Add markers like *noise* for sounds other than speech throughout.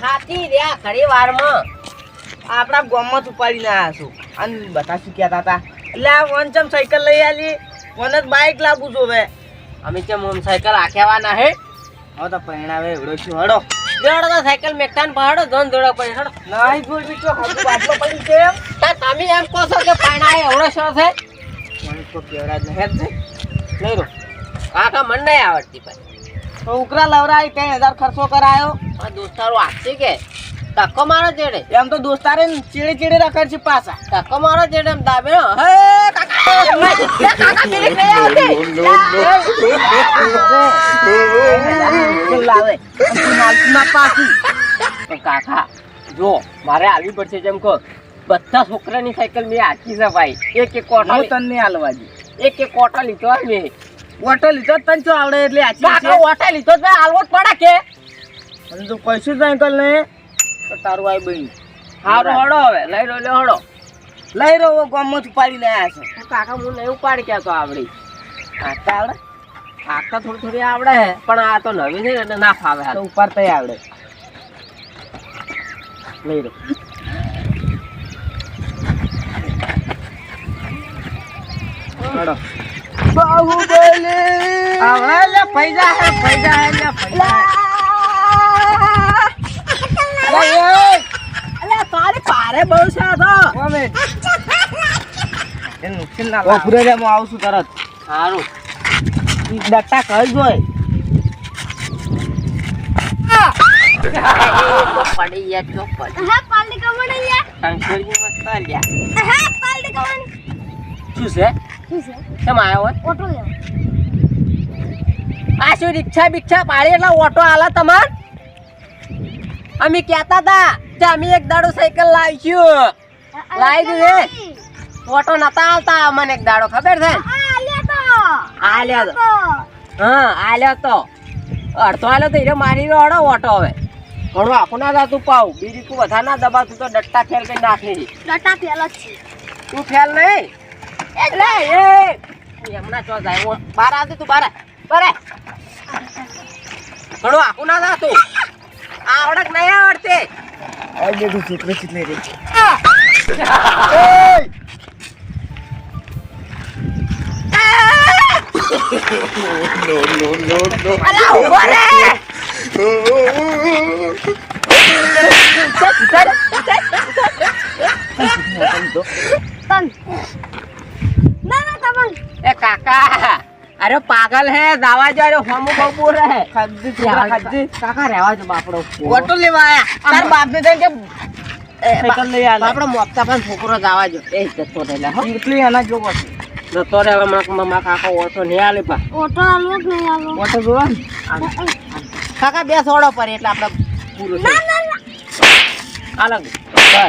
ઘડી વારમાં. આપણા ગામમાં જ ઉપાડીને આવ્યા છું. અને બધા શું કહેતા હતા એટલે આ વનચમ સાયકલ લઈ આલી. મને જ બાઇક લાગુ છું હવે. અમે છે મોમ સાયકલ આખ્યાવાના હે. હવે તો પહેણાવે એવડો છું. હડો. દોડો તો સાયકલ મેકતાન પહાડો ધન દોડો પડી. હડો. નહીં ભૂલ બીજો હજુ આટલો પડી છે એમ. તમે એમ કહો છો કે પરિણામે એવડો શો છે? મને તો કેવડા જ નહીં જ નહીં રો કાકા મને નહીં આવડતી ભાઈ. તો ઉકરા લવરાય તે હજાર ખર્ચો કરાયો. આ દોસ્તારો આપશે કે? ધક્કો મારો જેડે. એમ તો દોસ્તારે ચીડી ચીડી રખડ છે પાછા. ધક્કો મારો જેડે એમ દાબે હે. કાકા! જો મારે આવી પડશે જેમ કહો. બધા છોકરાની સાયકલ મેં આખી છે ભાઈ. એક એક કોટા હું તને હાલવા દી એક એક કોટા લીધો મેં. ઓટો લીધો તને શું આવડે એટલે આચી ઓટા લીધો તો હાલવો જ પડે કે. અને તું કહીશું તો અંકલ ને. તો તારું આવી બન્યું. હારું હડો હવે લઈ રહ્યો લે હડો. લઈ રહ્યો ગામમાં ઉપાડી આવ્યા છે. કાકા હું નહીં ઉપાડી ક્યાં તો આવડી. કાકા આવડે. કાકા થોડી થોડી આવડે હે પણ આ તો નવી છે ને એટલે ના ફાવે તો ઉપાડતા આવડે. લઈ રહ્યો ચડો બાહુબલી. હવે લે પૈસા હે પૈસા હે લે પૈસા અરે એ અલે તારી પારે બહુ છે તો. એ નુકસાન ના ઓ પૂરે હું આવું તરત. સારું ઈ ડટ્ટા કહી જોય? પડી ગયા ચો પડી હા પાલડી કમણ મસ્ત લ્યા હા પાલડી કમણ શું છે? છે કેમ આવ્યો હોય ઓટો યાર આ શું રિક્ષા બિક્ષા પાડી? એટલે ઓટો આલા તમાર? અમે કહેતા હતા કે અમે એક દાડો સાયકલ લાવીશું. લાવી દીધે. ઓટો નતા આવતા મને એક દાડો ખબર છે. આલ્યા તો. હા આલ્યો તો. અડધો આલ્યો તો. એને મારી રહ્યો ઓટો હવે. ઘણું આખું ના થતું પાવ બીજી તું બધા ના દબાતું તો ડટ્ટા ફેલ કરી નાખી. ડટ્ટા પેલો જ છે. તું ફેલ નહીં? એમના ચો જાય બાર આવતી તું બાર. બાર. ઘણું આખું ના થતું આવડક નહીં આવડતી આ બેઠું ચિત્ર ચિત્ર રે અલા ઊભો રે તન ના ના તમન એ કાકા અરે પાગલ હે દાવા જો અરે હમુ રહે ખાજી છોકરા ખાજી કાકા રહેવા જો બાપડો. ઓટો લેવા આયા. તાર બાપ ને કે સાયકલ લઈ આલે. બાપડો મોકતા પણ છોકરો દાવા જો. એ જતો રહેલા હો. એટલી એના છે જતો રહે હવે મા મા કાકા ઓછો નહીં આલે પા ઓટો આલો જ નહીં આલો. ઓટો જોવા કાકા બે સોડો પર એટલે આપણે પૂરો ના ના અલગ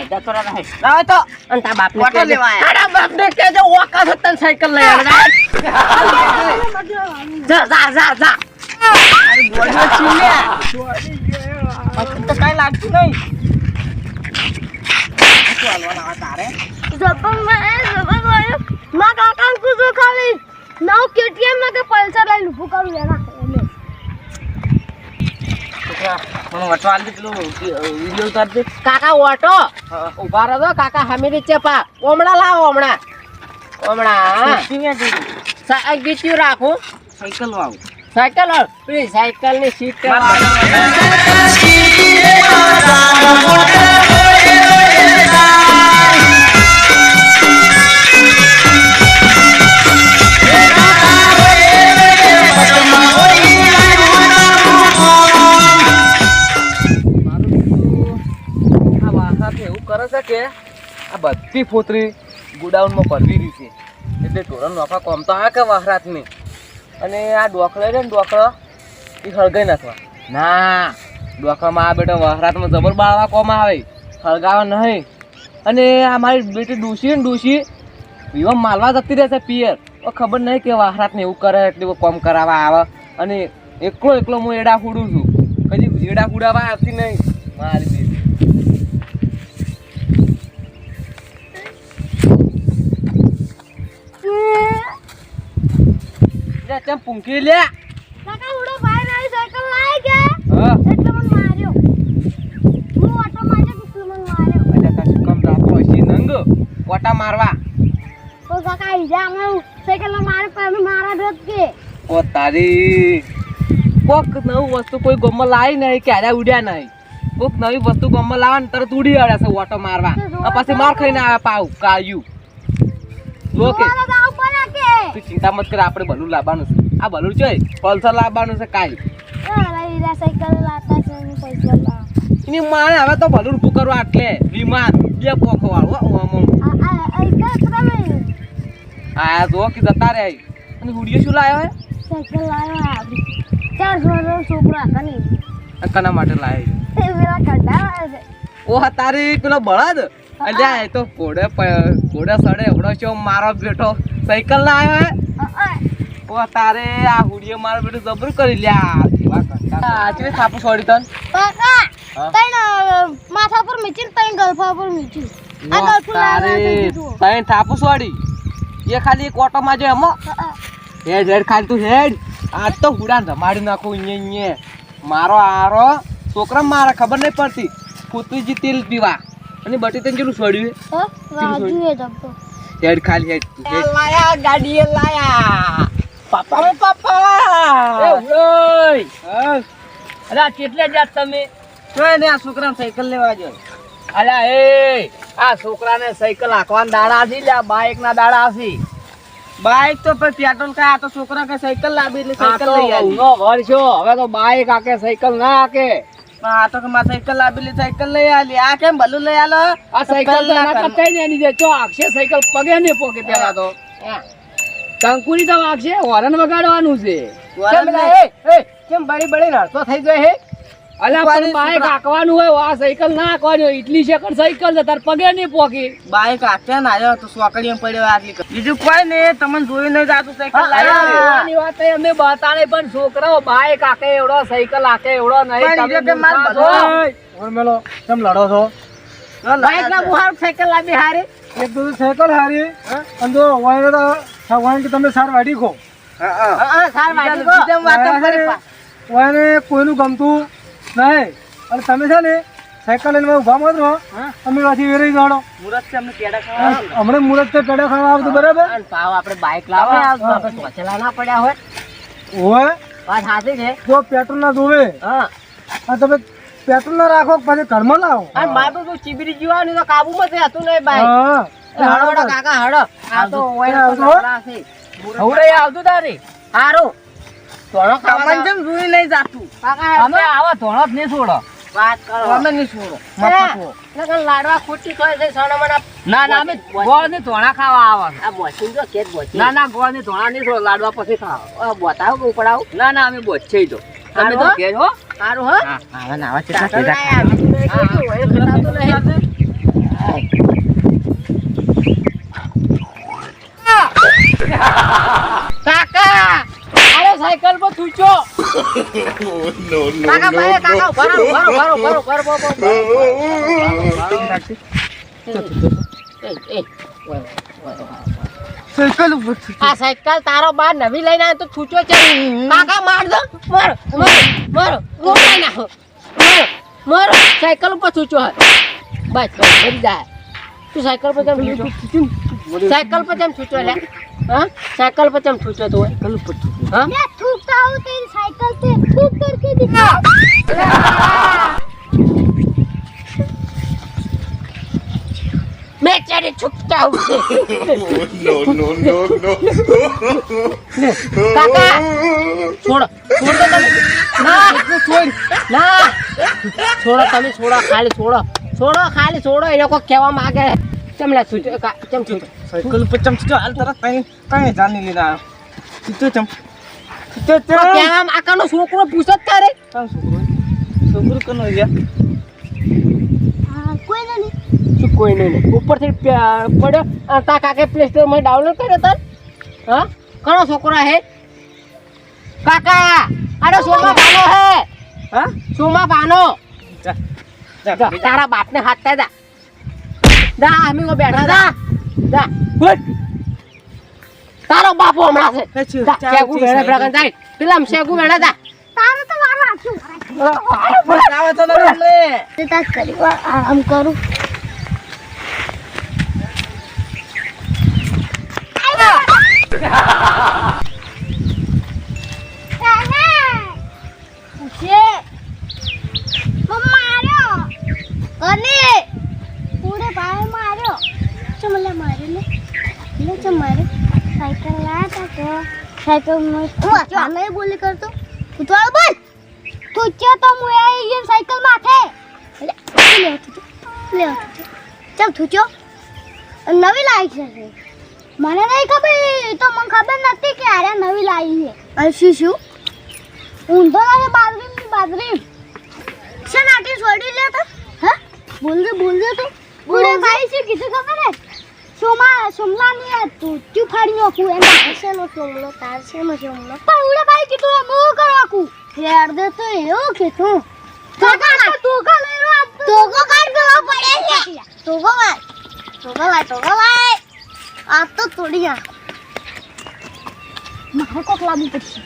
જતો રહે લાવ તો. અને ઓકા સાયકલ લઈ આવે *laughs* જા જા જા જા. તો કાંઈ લાગતું નહીં. શું તારે? માં જબનમાં માં કાકા ને કુછ ખાલી. નવ કેટીએમમાં કે પલ્સર લઈને ઊભું કરું એના મને વટવા આલી પેલું વીડિયો ઉતાર દે કાકા ઓટો. ઊભા રહો કાકા હમીરી ચેપા ઓમણા લાવો હમણાં હમણાં ક્યાં જઈ સા- ગીચ્યું રાખું. સાયકલ વાળું સાયકલ પેલી સાયકલની સીટ બધી ફોતરી ગોડાઉનમાં ભરવી રહી છે. એટલે ઢોરણ નોખા કોમ તો આવે કે વહરાતની. અને આ ડોકળો છે ને ડોકળો એ હળગાઈ નાખવા. ના ડોકળામાં આ બેટા વહરાતમાં જબર બાળવા કોમ આવે. હળગાવા નહીં. અને આ મારી બેટી ડૂસી ને ડૂસી વિવા માલવા જતી રહેશે પિયર. ખબર નહીં કે વહરાતને એવું કરે એટલે કોમ કરાવવા આવે. અને એકલો એકલો હું એડા ફૂડું છું. કદી એડા ફૂડાવા આવતી નહીં. મારી અરે તેમ પૂંખી લે. કાકા ઉડો ભાઈ મારવા. ઓ કાકા ઈજા મારે પર મારા દોત તારી. કોક નવું વસ્તુ કોઈ ગમ લાવી નહીં ક્યારે ઉડ્યા નહીં. કોક નવી વસ્તુ ગમ લાવે ને તરત ઉડી આવે છે ઓટો મારવા. પછી માર ખાઈને આવે પાવ કાયું કે કે તું ચિંતા મત કર આપણે બલૂન લાવવાનું છે. આ બલૂન છે? પલ્સર લાવવાનું છે કાલ. હું એની મારે હવે તો બલૂન ઉભું કરવા એટલે વિમાન બે પોખો વાળું આ જો કે જતા રે અને હુડીઓ શું લાવ્યો હે? સાયકલ લાવ્યો ચાર સો છોકરા કની કના માટે લાવ્યો એ મેરા ગड्ढा ઓ તારી પેલો બળદ? અલ્યા એ તો ઘોડે ઘોડે સડે એવડો છો મારો બેઠો સાયકલ ના આવ્યો ઓ તારે આ હુડીએ મારો બેટો જબર કરી લ્યા. કેવા કંટા આ ચેવી થાપુ છોડી તન? અ, માથા પર મીચી તૈણ ગલફા પર મીચી આ ગલફું તારે. તઈ થાપુ છોડી. એ ખાલી એક ઓટો માં જો એમો હેડ હેડ ખાલી તું હેડ. આજ તો હુડા ધમાડી નાખું ઇnye ઇnye મારો આરો છોકરા મારે ખબર નહીં પડતી. ફૂતુજી તેલ પીવા. અને બટી તને કેટલું જબ્બો હેડ ખાલી હેડ. લાયા ગાડીએ લાયા. પાપા. પાપા. હા. અરે કેટલે જાત તમે? જોય ને આ છોકરાને સાયકલ લેવા જો. અરે એ આ છોકરાને સાયકલ હાંકવાના દાડા છે લ્યા બાઇક ના દાડા છે બાઇક તો પછી પેટ્રોલ કાંઈ આ તો છોકરા કે સાયકલ લાવી એટલે સાયકલ લઈ આવી. નો ઘર છો હવે તો બાઇક આકે સાયકલ ના હાકે. પણ આ તો કે માં સાયકલ લાવેલી સાયકલ લઈ આલી. આ કેમ ભલું લઈ આલો? આ સાયકલ તો એની જે ચો સાયકલ પગે ને પોકે પેલા તો. કંકુરી તો વાગશે હોરન વગાડવાનું છે. કેમ બળી બળી રડતો થઈ જાય હે? અલા પણ બાઇક છોકરા. હોય આ સાયકલ ના હાંકવાની હોય એટલી સેકન્ડ સાયકલ છે તાર પગે નહીં પોકી. બાઈક આખ્યા ના આવ્યો તો સોકડીએ પડ્યો આટલી બીજું કોઈ ને તમને જોઈ નહીં જાતું સાયકલ લાવી વાત અમે બતાડે પણ છોકરાઓ બાઈક હાકે એવડો સાયકલ હાકે એવડો નહીં તમે માર બધો- છો. કેમ લડો છો? બાઇક ના બુહાર સાયકલ લાવી હારી. એક તો સાયકલ હારી અને જો વાયરે તો વાયરે કે તમે સાર વાડી ખો. હા, સાર કોઈનું ગમતું નહીં. અને તમે છે ને સાયકલ લઈને ઊભા મત રહો. અમે પાછી વેરાઈ જાડો મુરત છે અમને પેડા ખાવા મુરત છે પેડા ખાવા આવતું બરાબર? અને પાવ આપણે બાઇક લાવે આપણે સોચેલા ના પડ્યા હોય. હોય વાત સાચી છે. જો પેટ્રોલ ના જોવે હા. તમે પેટ્રોલ ના રાખો પછી ઘરમાં લાવો. અને મારું તો ચીબરી જીવાની તો કાબુમાં જ હતું નહીં બાઈક હળો કાકા હળો. આ તો ઓય આવતું તારી. હારું. ધોળો ખાવા જેમ જોઈ નહીં જાતું. અમે આવા ધોણો જ નહીં છોડો. વાત કરો. અમે નહીં છોડો. લાડવા ખોટી થાય છે સણમણા ના ના અમે ગોળની ધોણા ખાવા આવા આ બોચી જો કેત બોચી ના ના ગોળની ધોણા નહીં છોડો લાડવા પછી ખાવા. બતાવો કે ઉપડાવ? ના ના અમે બોચી જો તમે તો ઘેર હો? સારું હો આવા નાવા *laughs* *laughs* *laughs* સાયકલ પર થૂચો. કાકા ભાઈ કાકા ભરો ભરો ભરો ભરો ભરો સાયકલ ઉપર આ સાયકલ તારો બાર નવી લઈને આવ્યો તો થૂચો છે. કાકા માર દો. મારો મારો મારો રોકાઈ નાખો. મારો મારો સાયકલ ઉપર થૂચો હે. બસ બસ જાય. તું સાયકલ પર કેમ સાયકલ પર કેમ થૂચો લે હા? સાયકલ પર ચમ થૂચો તો કલ પર હા? મે થૂકતા હું તે સાયકલ તે થૂક કરકે દિખા મે ચારે છૂકતા હું નો નો નો નો. કાકા છોડ છોડ દે તમે ના છોડ ના. છોડો તમે છોડો ખાલી છોડો. છોડો ખાલી છોડો એ લોકો કહેવા માંગે. ચમલા છૂટો ચમ છૂટો સાયકલ પર ચમ છૂટો હાલ તરત તઈ તઈ જાની લઈને આવ્યો છૂટો ચમ? છૂટો ચમ? કેમ આકાનો છોકરો પૂછત તારે. કામ છોકરો? છોકરો કનો યા કોઈ નહીં. શું કોઈ નહીં ઉપરથી પડ્યો તા કાકે પ્લે સ્ટોરમાં ડાઉનલોડ કર્યો તાર. હા? કનો છોકરો હે. કાકા અરે સોમા ભાનો હે. હા? સોમા ભાનો. તારા બાપને હાથ થાય દા અમે કો દા દા ગુડ તારો બાપો હમણાં છે. પેલા શેકુ વેળા દા તારો કરી. કરું માર્યો સાયકલ લાયા તો સાયકલમાં ચાલે બોલી કરતો. ઉતવાળ બોલ. તું ચો તો હું આવી ગયો સાયકલ માથે. લે લે તું ચાલ તું ચો નવી લાવી છે મને નહીં ખબર તો મને ખબર નથી કે આરે નવી લાવી છે. અને શું શું? ઊંધો લાગે બાજરી બાજરી. છે નાટી છોડી લે તો? હા? બોલ દે બોલ દે તું. બોલે ભાઈ છે કીધું ખબર હે સોમા સોમલા ની તું તું ફાડી નાખું એમ છે સોમલો તાર છે નો સોમલો ભાઈ એમ હું કરવાકું ફેર દે તો કે તું. તો કા તો કા લઈ રહ્યો તો. કો કાઢ દેવો પડે છે તો કો ભાઈ તો કો ભાઈ તો કો ભાઈ આ તો તોડી નાખ મારે કોક લાવવું પડશે.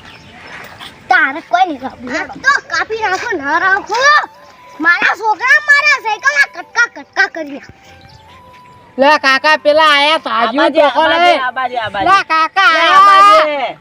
તારે કોઈ નહીં કાપવું તો કાપી નાખો ના રાખો. મારા છોકરા મારા સાયકલ આ કટકા કટકા કરી નાખ લે કાકા પેલા આયા તાજુ ટોકો લે કાકા આયા.